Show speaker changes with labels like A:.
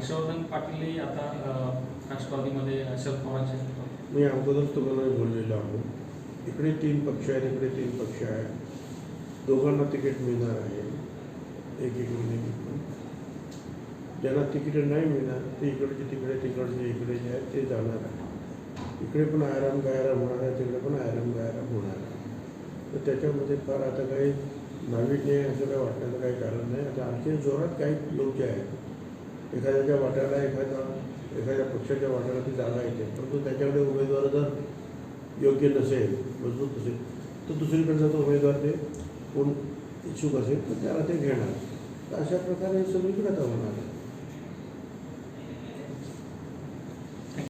A: हर्षवर्धन पाटील आता राष्ट्रवादीमध्ये शरद पवारांचे
B: मी अगोदर तुम्हाला बोललेलो आहो इकडे तीन पक्ष आहेत इकडे तीन पक्ष आहेत. दोघांना तिकीट मिळणार आहे. एक एक महिने ज्यांना तिकीट नाही मिळणार ते इकडचे तिकडे तिकडचे इकडे जे आहेत ते जाणार आहे इकडे पण आराम गायराम होणार आहे तिकडे पण आराम गायराम होणार आहे. तर त्याच्यामध्ये फार आता काही नाविन्य आहे असं काही वाटण्याचं काही कारण नाही. आता आणखी जोरात काही लोक जे आहेत. एखाद्याच्या वाट्याला एखादा एखाद्या पक्षाच्या वाट्याला ती जागा येते. परंतु त्याच्याकडे उमेदवार जर योग्य नसेल मजबूत नसेल तर दुसरीकडचा तो उमेदवार ते कोण इच्छुक असेल तर त्याला ते घेणार. तर अशा प्रकारे सगळीकडे आता होणार आहे.